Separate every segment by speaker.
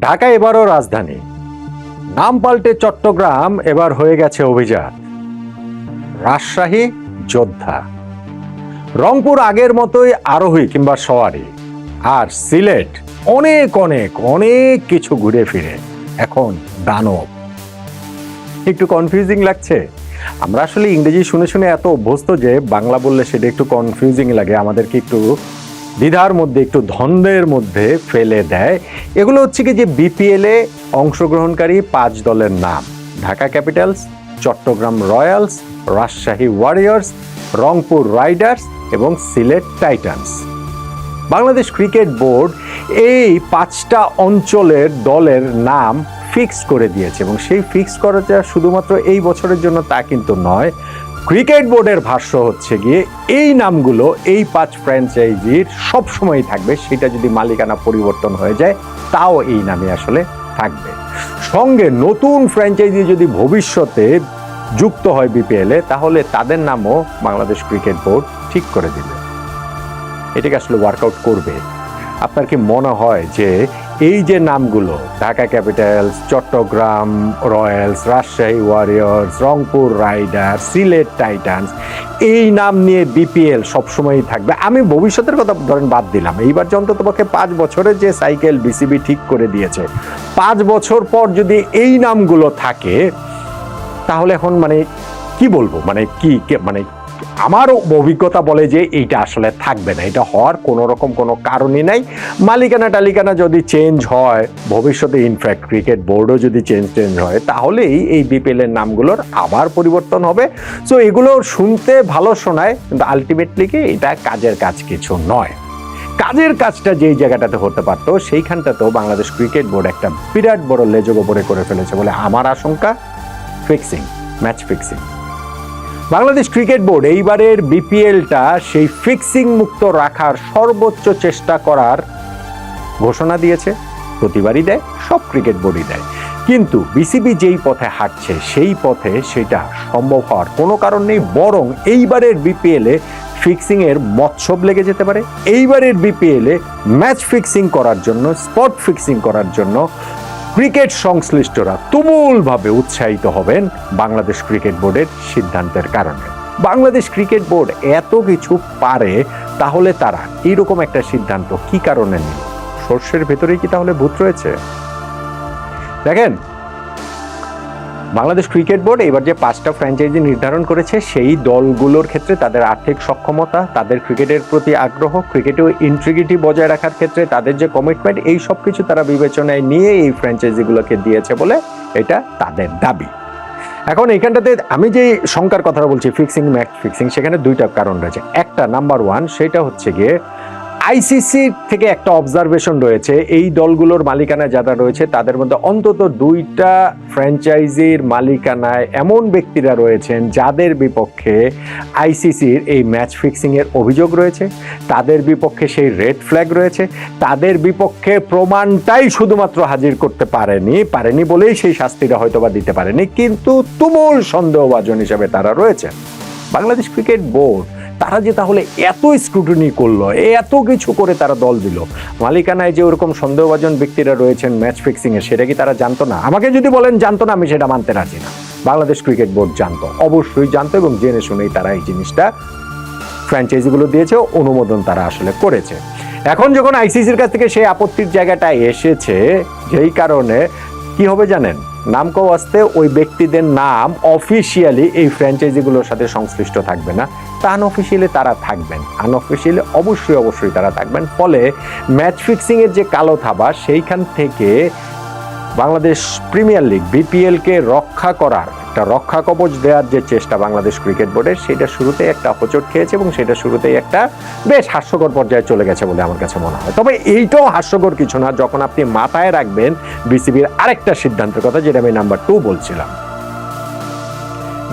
Speaker 1: ঢাকা এবারও রাজধানী। নাম পাল্টে চট্টগ্রাম এবার হয়ে গেছে অভিজাত রাজশাহী, যোদ্ধা। রংপুর আগের মতোই আরোহী কিংবা সওয়ারি। আর সিলেট অনেক অনেক অনেক কিছু ঘুরে ফিরে। এখন দানব। একটু কনফিউজিং লাগছে? আমরা আসলে ইংরেজি শুনে শুনে এত অভ্যস্ত যে বাংলা বললে সেটা একটু কনফিউজিং লাগে। আমাদেরকে একটু দ্বিধার মধ্যে, একটু ধন্দের মধ্যে ফেলে দেয়। এগুলো হচ্ছে কি যে বিপিএল অংশগ্রহণকারী পাঁচ দলের নাম। Dhaka Capitals, Chattogram Royals, Rajshahi Warriors, Rangpur Riders এবং Sylhet Titans. Bangladesh Cricket Board এই পাঁচটা অঞ্চলের দলের নাম ফিক্স করে দিয়েছে এবং সেই ফিক্স করাটা শুধুমাত্র এই বছরের জন্য তা কিন্তু নয় ক্রিকেট বোর্ডের ভাষ্য হচ্ছে গিয়ে, এই নামগুলো, এই পাঁচ ফ্র্যাঞ্চাইজির সব সময় থাকবে, সেটা যদি মালিকানা পরিবর্তন হয়ে যায়, তাও এই নামে আসলে থাকবে। সঙ্গে নতুন ফ্র্যাঞ্চাইজি যদি ভবিষ্যতে যুক্ত হয় বিপিএলে তাহলে তাদের নামও বাংলাদেশ ক্রিকেট বোর্ড ঠিক করে দিবে। এটাকে আসলে ওয়ার্কআউট করবে। আপনার কি মনে হয় যে এই যে নামগুলো, Dhaka Capitals, Chattogram Royals, Rajshahi Warriors, Rangpur Rider Sylhet Titans, এই নাম নিয়ে বিপিএল সবসময়ই থাকবে। আমি ভবিষ্যতের কথা ধরেন বাদ দিলাম। এইবার যে অন্ততপক্ষে পাঁচ বছরের যে সাইকেল বিসিবি ঠিক করে দিয়েছে, পাঁচ বছর পর যদি এই নামগুলো থাকে, তাহলে এখন মানে কি বলব? মানে কি, কে- মানে আমার অভিজ্ঞতা বলে যে এইটা আসলে থাকবে না। এটা হওয়ার কোনো রকম কোনো কারণই নাই। মালিকানা টালিকানা যদি চেঞ্জ হয়, ভবিষ্যতে ইনফ্যাক্ট ক্রিকেট বোর্ডও যদি চেঞ্জ চেঞ্জ হয়, তাহলেই এই বিপিএল এর নামগুলোর আবার পরিবর্তন হবে। সো এগুলো শুনতে ভালো শোনায়, কিন্তু আলটিমেটলি কি এটা কাজের কাজ কিছু নয়। কাজের কাজটা যেই জায়গাটাতে হতে পারতো, সেইখানটাতেও বাংলাদেশ ক্রিকেট বোর্ড একটা বিরাট বড় লেজক ওপরে করে ফেলেছে বলে আমার আশঙ্কা। Fixing match fixing Bangladesh Cricket Board এইবারের বিপিএলটা সেই ফিক্সিং মুক্ত রাখার সর্বোচ্চ চেষ্টা করার ঘোষণা দিয়েছে। প্রতিবারই দেয়, সব ক্রিকেট বোর্ডই দেয়। কিন্তু বিসিবি যেই পথে হাঁটছে, সেই পথে সেটা সম্ভব হওয়ার কোনো কারণ নেই, বরং এইবারের বিপিএলে ফিক্সিং এর মৎসব লেগে যেতে পারে। এইবারের বিপিএলে ম্যাচ ফিক্সিং করার জন্য, স্পট ফিক্সিং করার জন্য ক্রিকেট সংশ্লিষ্টরা তুমুলভাবে উৎসাহিত হবেন বাংলাদেশ ক্রিকেট বোর্ডের সিদ্ধান্তের কারণে। বাংলাদেশ ক্রিকেট বোর্ড এত কিছু পারে, তাহলে তারা এইরকম একটা সিদ্ধান্ত কি কারণে নিল? সর্ষের ভেতরে কি তাহলে ভূত রয়েছে? দেখেন বাংলাদেশ ক্রিকেট বোর্ড এবার যে পাঁচটা ফ্র্যাঞ্চাইজি নির্ধারণ করেছে, সেই দলগুলোর ক্ষেত্রে তাদের আর্থিক সক্ষমতা, তাদের ক্রিকেটের প্রতি আগ্রহ, ক্রিকেটেও ইন্ট্রিগিটি বজায় রাখার ক্ষেত্রে তাদের যে কমিটমেন্ট এই সব কিছু তারা বিবেচনায় নিয়ে এই ফ্র্যাঞ্চাইজিগুলোকে দিয়েছে বলে এটা তাদের দাবি। এখন এইখানটাতে আমি যে শঙ্কার কথা বলছি ফিক্সিং ম্যাচ ফিক্সিং সেখানে দুইটা কারণ রয়েছে। একটা নাম্বার ওয়ান সেটা হচ্ছে গিয়ে আইসিসি থেকে একটা অবজারভেশন রয়েছে। এই দলগুলোর মালিকানা যারা রয়েছে, তাদের মধ্যে অন্তত দুইটা ফ্র্যাঞ্চাইজির মালিকানায় এমন ব্যক্তিরা রয়েছেন যাদের বিপক্ষে আইসিসির এই ম্যাচ ফিক্সিংয়ের অভিযোগ রয়েছে। তাদের বিপক্ষে সেই রেড ফ্ল্যাগ রয়েছে। তাদের বিপক্ষে প্রমাণটাই শুধুমাত্র হাজির করতে পারেনি পারেনি বলেই সেই শাস্তিটা হয়তোবা দিতে পারেনি। কিন্তু তুমুল সন্দেহভাজন হিসাবে তারা রয়েছে বাংলাদেশ ক্রিকেট বোর্ড তারা যে তাহলে এত স্ক্রুটিনি করল, এত কিছু করে তারা দল দিল। মালিকানায় যে ওরকম সন্দেহভাজন ব্যক্তিরা রয়েছেন ম্যাচ ফিক্সিংয়ে সেটা কি তারা জানতো না? আমাকে যদি বলেন জানতো না, আমি সেটা মানতে রাজি না। বাংলাদেশ ক্রিকেট বোর্ড জানতো। অবশ্যই জানতো এবং জেনে শুনেই তারা এই জিনিসটা ফ্র্যাঞ্চাইজিগুলো দিয়েছে অনুমোদন তারা আসলে করেছে। এখন যখন আইসিসির কাছ থেকে সেই আপত্তির জায়গাটা এসেছে, যেই কারণে কি হবে জানেন? নামকো আসতে ওই ব্যক্তিদের নাম অফিসিয়ালি এই ফ্র্যাঞ্চাইজিগুলোর সাথে সংশ্লিষ্ট থাকবে না। তা আনঅফিসিয়ালি তারা থাকবেন। আনঅফিসিয়ালি অবশ্যই অবশ্যই তারা থাকবেন। ফলে ম্যাচ ফিক্সিংয়ের যে কালো থাবা, সেইখান থেকে বাংলাদেশ প্রিমিয়ার লিগ বিপিএলকে রক্ষা করার একটা রক্ষা কবচ দেওয়ার যে চেষ্টা বাংলাদেশ ক্রিকেট বোর্ডের, সেটা শুরুতেই একটা হোঁচট খেয়েছে এবং সেটা শুরুতেই একটা বেশ হাস্যকর পর্যায়ে চলে গেছে বলে আমার কাছে মনে হয়। তবে এইটাও হাস্যকর কিছু না, যখন আপনি মাথায় রাখবেন বিসিবির আরেকটা সিদ্ধান্তের কথা, যেটা আমি নাম্বার টু বলছিলাম।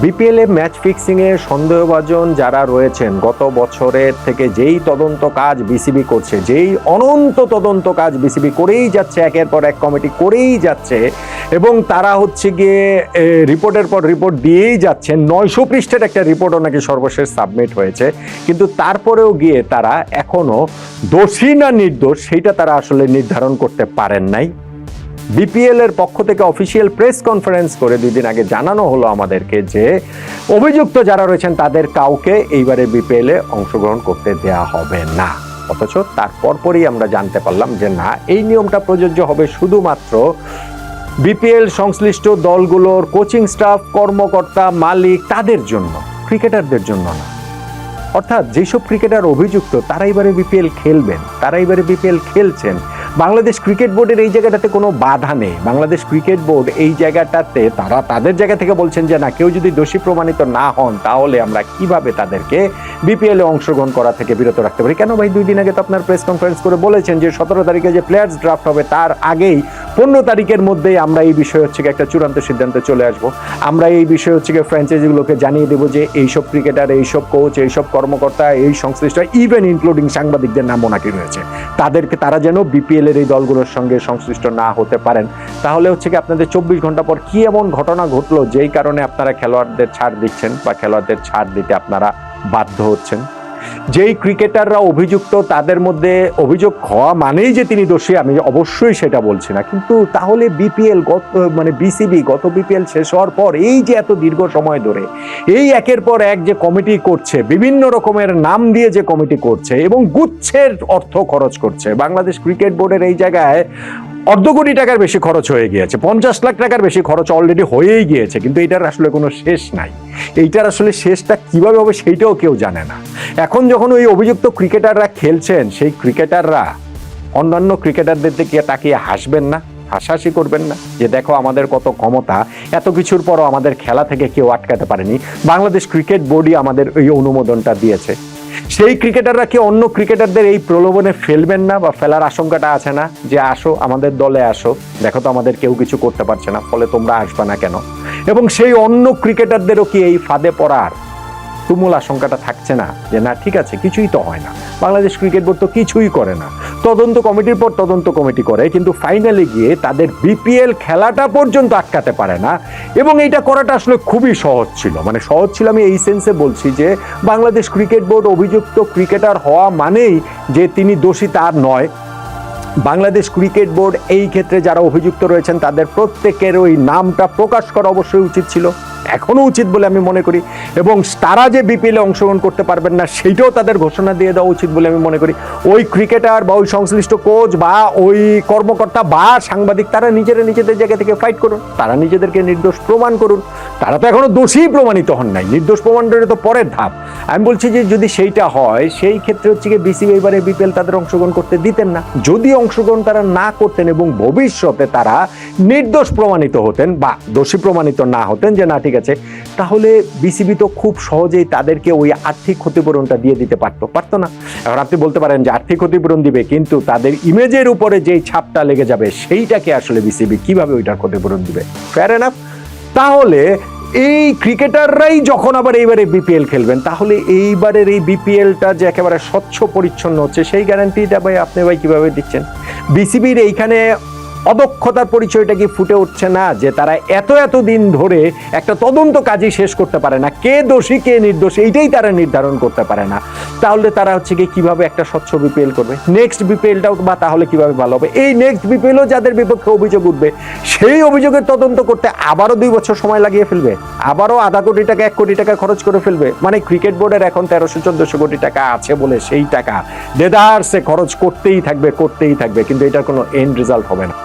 Speaker 1: বিপিএল ম্যাচ ফিক্সিং এ সন্দেহভাজন যারা রয়েছেন, গত বছরের থেকে যেই তদন্ত কাজ বিসিবি করছে, যেই অনন্ত তদন্ত কাজ বিসিবি করেই যাচ্ছে, একের পর এক কমিটি করেই যাচ্ছে এবং তারা হচ্ছে গিয়ে রিপোর্টের পর রিপোর্ট দিয়েই যাচ্ছেন। নয়শো পৃষ্ঠের একটা রিপোর্টও নাকি সর্বশেষ সাবমিট হয়েছে। কিন্তু তারপরেও গিয়ে তারা এখনও দোষী না নির্দোষ, সেইটা তারা আসলে নির্ধারণ করতে পারেন নাই। বিপিএল এর পক্ষ থেকে অফিসিয়াল প্রেস কনফারেন্স করে দুই দিন আগে জানানো হলো আমাদেরকে যে, অভিযুক্ত যারা রয়েছেন তাদের কাউকে এইবারে বিপিএল এ অংশগ্রহণ করতে দেয়া হবে না। অথচ তার পরপরই আমরা জানতে পারলাম যে না, এই নিয়মটা প্রযোজ্য হবে শুধুমাত্র বিপিএল সংশ্লিষ্ট দলগুলোর কোচিং স্টাফ, কর্মকর্তা, মালিক তাদের জন্য, ক্রিকেটারদের জন্য না। অর্থাৎ যেসব ক্রিকেটার অভিযুক্ত তারা এবারে বিপিএল খেলবেন তারা এবারে বিপিএল খেলছেন। বাংলাদেশ ক্রিকেট বোর্ডের এই জায়গাটাতে কোনো বাধা নেই। বাংলাদেশ ক্রিকেট বোর্ড এই জায়গাটাতে, তারা তাদের জায়গা থেকে বলছেন যে, না, কেউ যদি দোষী প্রমাণিত না হন, তাহলে আমরা কীভাবে তাদেরকে বিপিএল অংশগ্রহণ করা থেকে বিরত রাখতে পারি? কেন ভাই, দুই দিন আগে তো আপনার প্রেস কনফারেন্স করে বলেছেন যে, সতেরো তারিখে যে প্লেয়ার্স ড্রাফট হবে, তার আগেই পনেরো তারিখের মধ্যেই আমরা এই বিষয়ে হচ্ছে একটা চূড়ান্ত সিদ্ধান্তে চলে আসব। আমরা এই বিষয়ে হচ্ছে গিয়ে ফ্র্যাঞ্চাইজিগুলোকে জানিয়ে দেবো যে, এইসব ক্রিকেটার, এইসব কোচ এইসব কর্মকর্তা, এই সংশ্লিষ্ট ইভেন ইনক্লুডিং সাংবাদিকদের নামও নাকি রয়েছে। তাদেরকে, তারা যেন বিপিএল এর এই দলগুলোর সঙ্গে সংশ্লিষ্ট না হতে পারেন। তাহলে হচ্ছে কি আপনাদের চব্বিশ ঘণ্টা পর কি এমন ঘটনা ঘটলো যেই কারণে আপনারা খেলোয়াড়দের ছাড় দিচ্ছেন বা খেলোয়াড়দের ছাড় দিতে আপনারা বাধ্য হচ্ছেন? যেই ক্রিকেটাররা অভিযুক্ত, তাদের মধ্যে অভিযোগ হওয়া মানেই যে তিনি দোষী, আমি অবশ্যই সেটা বলছি না। কিন্তু তাহলে বিপিএল গত মানে বিসিবি গত বিপিএল শেষ হওয়ার পর এই যে এত দীর্ঘ সময় ধরে, এই একের পর এক যে কমিটি করছে, বিভিন্ন রকমের নাম দিয়ে যে কমিটি করছে এবং গুচ্ছের অর্থ খরচ করছে, বাংলাদেশ ক্রিকেট বোর্ডের এই জায়গায় অর্ধ কোটি টাকার বেশি খরচ হয়ে গিয়েছে, পঞ্চাশ লাখ টাকার বেশি খরচ অলরেডি হয়েই গিয়েছে, কিন্তু এটার আসলে কোনো শেষ নাই। এইটার আসলে শেষটা কীভাবে হবে সেইটাও কেউ জানে না। এখন যখন ওই অভিযুক্ত ক্রিকেটাররা খেলছেন, সেই ক্রিকেটাররা, অন্যান্য ক্রিকেটারদের দিকে তাকিয়ে হাসবেন না, হাসাহাসি করবেন না, যে দেখো আমাদের কত ক্ষমতা, এত কিছুর পরও আমাদের খেলা থেকে কেউ আটকাতে পারেনি। বাংলাদেশ ক্রিকেট বোর্ডই আমাদের এই অনুমোদনটা দিয়েছে। সেই ক্রিকেটাররা কি অন্য ক্রিকেটারদের এই প্রলোভনে ফেলবেন না বা ফেলার আশঙ্কাটা আছে না? যে আসো, আমাদের দলে আসো। দেখো তো আমাদের কেউ কিছু করতে পারছে না, ফলে তোমরা আসবে না কেন? এবং সেই অন্য ক্রিকেটারদেরও কি এই ফাঁদে পড়ার তুমুল আশঙ্কাটা থাকছে না যে না, ঠিক আছে, কিছুই তো হয় না। বাংলাদেশ ক্রিকেট বোর্ড তো কিছুই করে না। তদন্ত কমিটির পর তদন্ত কমিটি করে, কিন্তু ফাইনালে গিয়ে তাদের বিপিএল খেলাটা পর্যন্ত আটকাতে পারে না। এবং এইটা করাটা আসলে খুবই সহজ ছিল। মানে সহজ ছিল আমি এই সেন্সে বলছি যে, বাংলাদেশ ক্রিকেট বোর্ড অভিযুক্ত ক্রিকেটার হওয়া মানেই যে তিনি দোষী তার নয়। বাংলাদেশ ক্রিকেট বোর্ড এই ক্ষেত্রে যারা অভিযুক্ত রয়েছেন, তাদের প্রত্যেকের ওই নামটা প্রকাশ করা অবশ্যই উচিত ছিল। এখনও উচিত বলে আমি মনে করি। এবং তারা যে বিপিএলে অংশগ্রহণ করতে পারবেন না, সেইটাও তাদের ঘোষণা দিয়ে দেওয়া উচিত বলে আমি মনে করি। ওই ক্রিকেটার বা ওই সংশ্লিষ্ট কোচ বা ওই কর্মকর্তা বা সাংবাদিক, তারা নিজেরা নিজেদের জায়গা থেকে ফাইট করুন। তারা নিজেদেরকে নির্দোষ প্রমাণ করুন। তারা তো এখনও দোষী প্রমাণিত হন নাই। নির্দোষ প্রমাণটা তো পরের ধাপ। আমি বলছি যে যদি সেইটা হয়, সেই ক্ষেত্রে হচ্ছে গিয়ে বিসিবি এবারে বিপিএল তাদের অংশগ্রহণ করতে দিতেন না। যদি অংশগ্রহণ তারা না করতেন এবং ভবিষ্যতে তারা নির্দোষ প্রমাণিত হতেন বা দোষী প্রমাণিত না হতেন যে না, ঠিক আছে, তাহলে বিসিবি তো খুব সহজেই তাদেরকে ওই আর্থিক ক্ষতিপূরণটা দিয়ে দিতে পারতো পারতো না। এখন আপনি বলতে পারেন যে আর্থিক ক্ষতিপূরণ দিবে, কিন্তু তাদের ইমেজের উপরে যেই ছাপটা লেগে যাবে, সেইটাকে আসলে বিসিবি কীভাবে ওইটার ক্ষতিপূরণ দিবে? ফেয়ার এনাফ তাহলে এই ক্রিকেটাররাই যখন আবার এইবারে বিপিএল খেলবেন, তাহলে এইবারের এই বিপিএলটা যে একেবারে স্বচ্ছ পরিচ্ছন্ন হচ্ছে, সেই গ্যারান্টিটা ভাই আপনি ভাই কীভাবে দিচ্ছেন? বিসিবির এইখানে অদক্ষতার পরিচয়টা কি ফুটে উঠছে না? যে তারা এত এত দিন ধরে একটা তদন্ত কাজই শেষ করতে পারে না। কে দোষী, কে নির্দোষ, এইটাই তারা নির্ধারণ করতে পারে না। তাহলে তারা হচ্ছে কি কীভাবে একটা স্বচ্ছ বিপিএল করবে? নেক্সট বিপিএলটাও বা তাহলে কীভাবে ভালো হবে? এই নেক্সট বিপিএলও যাদের বিপক্ষে অভিযোগ উঠবে, সেই অভিযোগের তদন্ত করতে আবারও দুই বছর সময় লাগিয়ে ফেলবে। আবারও আধা কোটি টাকা, এক কোটি টাকা খরচ করে ফেলবে। মানে ক্রিকেট বোর্ডের এখন তেরোশো, চোদ্দশো কোটি টাকা আছে বলে সেই টাকা। দেদারসে খরচ করতেই থাকবে করতেই থাকবে। কিন্তু এটার কোনো এন্ড রেজাল্ট হবে না।